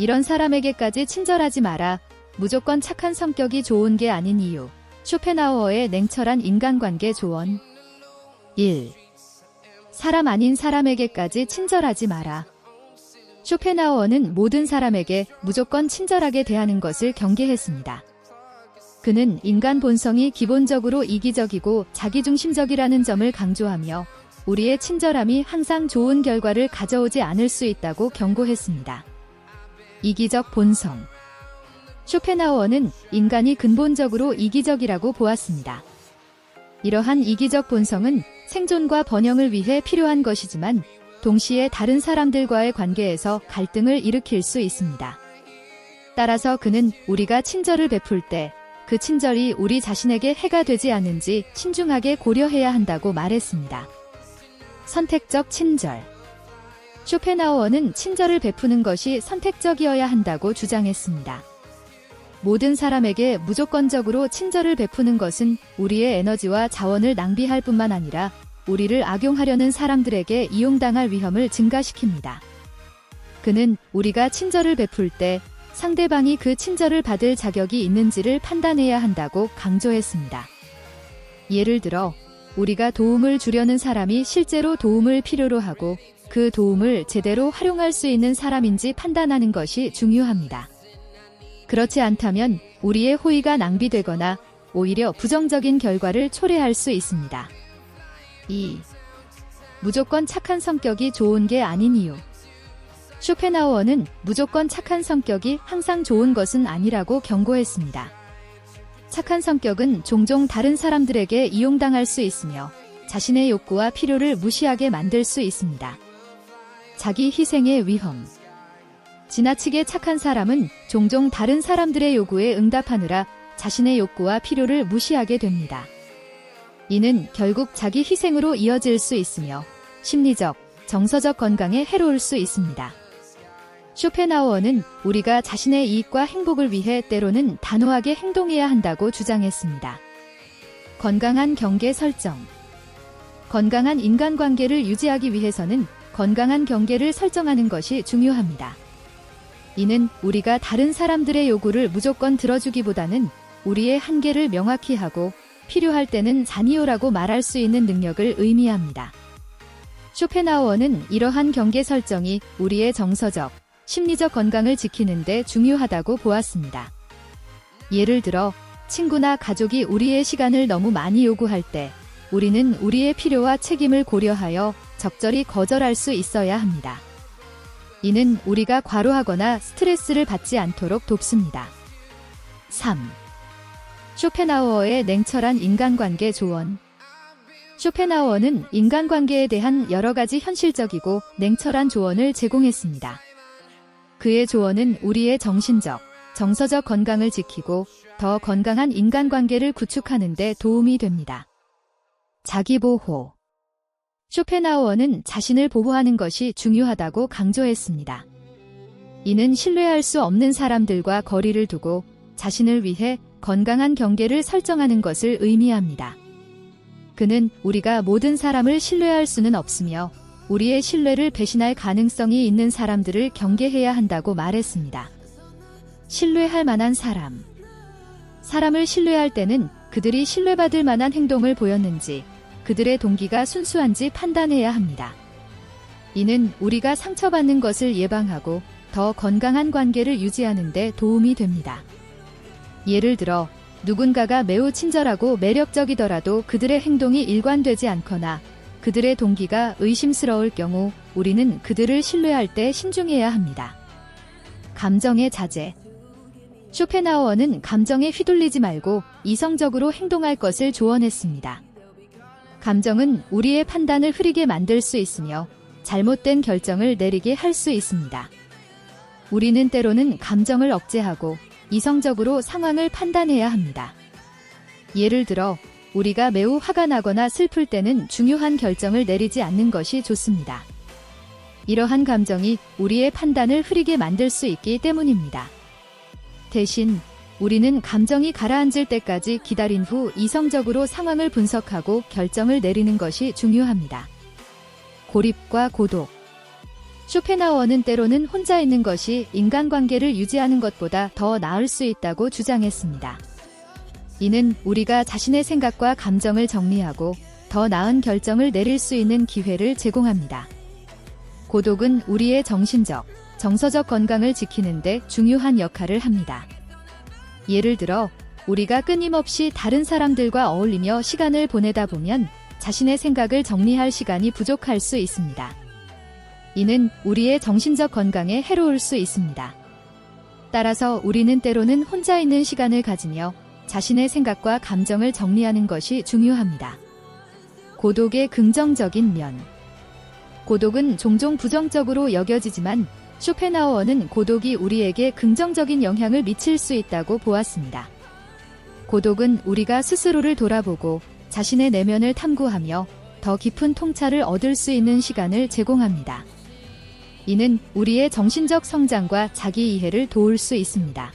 이런 사람에게까지 친절하지 마라. 무조건 착한 성격이 좋은 게 아닌 이유. 쇼펜하우어의 냉철한 인간관계 조언. 1. 사람 아닌 사람에게까지 친절하지 마라. 쇼펜하우어는 모든 사람에게 무조건 친절하게 대하는 것을 경계했습니다. 그는 인간 본성이 기본적으로 이기적이고 자기중심적이라는 점을 강조하며 우리의 친절함이 항상 좋은 결과를 가져오지 않을 수 있다고 경고했습니다. 이기적 본성. 쇼펜하우어는 인간이 근본적으로 이기적이라고 보았습니다. 이러한 이기적 본성은 생존과 번영을 위해 필요한 것이지만 동시에 다른 사람들과의 관계에서 갈등을 일으킬 수 있습니다. 따라서 그는 우리가 친절을 베풀 때 그 친절이 우리 자신에게 해가 되지 않은지 신중하게 고려해야 한다고 말했습니다. 선택적 친절. 쇼펜하우어는 친절을 베푸는 것이 선택적이어야 한다고 주장했습니다. 모든 사람에게 무조건적으로 친절을 베푸는 것은 우리의 에너지와 자원을 낭비할 뿐만 아니라 우리를 악용하려는 사람들에게 이용당할 위험을 증가시킵니다. 그는 우리가 친절을 베풀 때 상대방이 그 친절을 받을 자격이 있는지를 판단해야 한다고 강조했습니다. 예를 들어, 우리가 도움을 주려는 사람이 실제로 도움을 필요로 하고 그 도움을 제대로 활용할 수 있는 사람인지 판단하는 것이 중요합니다. 그렇지 않다면 우리의 호의가 낭비되거나 오히려 부정적인 결과를 초래할 수 있습니다. 2. 무조건 착한 성격이 좋은 게 아닌 이유. 쇼펜하우어는 무조건 착한 성격이 항상 좋은 것은 아니라고 경고했습니다. 착한 성격은 종종 다른 사람들에게 이용당할 수 있으며 자신의 욕구와 필요를 무시하게 만들 수 있습니다. 자기 희생의 위험. 지나치게 착한 사람은 종종 다른 사람들의 요구에 응답하느라 자신의 욕구와 필요를 무시하게 됩니다. 이는 결국 자기 희생으로 이어질 수 있으며 심리적, 정서적 건강에 해로울 수 있습니다. 쇼펜하우어는 우리가 자신의 이익과 행복을 위해 때로는 단호하게 행동해야 한다고 주장했습니다. 건강한 경계 설정. 건강한 인간관계를 유지하기 위해서는 건강한 경계를 설정하는 것이 중요합니다. 이는 우리가 다른 사람들의 요구를 무조건 들어주기보다는 우리의 한계를 명확히 하고 필요할 때는 자니요라고 말할 수 있는 능력을 의미합니다. 쇼펜하우어는 이러한 경계 설정이 우리의 정서적, 심리적 건강을 지키는데 중요하다고 보았습니다. 예를 들어, 친구나 가족이 우리의 시간을 너무 많이 요구할 때, 우리는 우리의 필요와 책임을 고려하여 적절히 거절할 수 있어야 합니다. 이는 우리가 과로하거나 스트레스를 받지 않도록 돕습니다. 3. 쇼펜하우어의 냉철한 인간관계 조언. 쇼펜하우어는 인간관계에 대한 여러 가지 현실적이고 냉철한 조언을 제공했습니다. 그의 조언은 우리의 정신적, 정서적 건강을 지키고 더 건강한 인간관계를 구축하는 데 도움이 됩니다. 자기보호. 쇼펜하우어는 자신을 보호하는 것이 중요하다고 강조했습니다. 이는 신뢰할 수 없는 사람들과 거리를 두고 자신을 위해 건강한 경계를 설정하는 것을 의미합니다. 그는 우리가 모든 사람을 신뢰할 수는 없으며 우리의 신뢰를 배신할 가능성이 있는 사람들을 경계해야 한다고 말했습니다. 신뢰할 만한 사람. 사람을 신뢰할 때는 그들이 신뢰받을 만한 행동을 보였는지 그들의 동기가 순수한지 판단해야 합니다. 이는 우리가 상처받는 것을 예방하고 더 건강한 관계를 유지하는 데 도움이 됩니다. 예를 들어 누군가가 매우 친절하고 매력적이더라도 그들의 행동이 일관되지 않거나 그들의 동기가 의심스러울 경우 우리는 그들을 신뢰할 때 신중해야 합니다. 감정의 자제. 쇼펜하우어는 감정에 휘둘리지 말고 이성적으로 행동할 것을 조언했습니다. 감정은 우리의 판단을 흐리게 만들 수 있으며 잘못된 결정을 내리게 할 수 있습니다. 우리는 때로는 감정을 억제하고 이성적으로 상황을 판단해야 합니다. 예를 들어, 우리가 매우 화가 나거나 슬플 때는 중요한 결정을 내리지 않는 것이 좋습니다. 이러한 감정이 우리의 판단을 흐리게 만들 수 있기 때문입니다. 대신 우리는 감정이 가라앉을 때까지 기다린 후 이성적으로 상황을 분석하고 결정을 내리는 것이 중요합니다. 고립과 고독. 쇼펜하우어는 때로는 혼자 있는 것이 인간관계를 유지하는 것보다 더 나을 수 있다고 주장했습니다. 이는 우리가 자신의 생각과 감정을 정리하고 더 나은 결정을 내릴 수 있는 기회를 제공합니다. 고독은 우리의 정신적, 정서적 건강을 지키는데 중요한 역할을 합니다. 예를 들어, 우리가 끊임없이 다른 사람들과 어울리며 시간을 보내다 보면 자신의 생각을 정리할 시간이 부족할 수 있습니다. 이는 우리의 정신적 건강에 해로울 수 있습니다. 따라서 우리는 때로는 혼자 있는 시간을 가지며 자신의 생각과 감정을 정리하는 것이 중요합니다. 고독의 긍정적인 면. 고독은 종종 부정적으로 여겨지지만 쇼펜하우어는 고독이 우리에게 긍정적인 영향을 미칠 수 있다고 보았습니다. 고독은 우리가 스스로를 돌아보고 자신의 내면을 탐구하며 더 깊은 통찰을 얻을 수 있는 시간을 제공합니다. 이는 우리의 정신적 성장과 자기 이해를 도울 수 있습니다.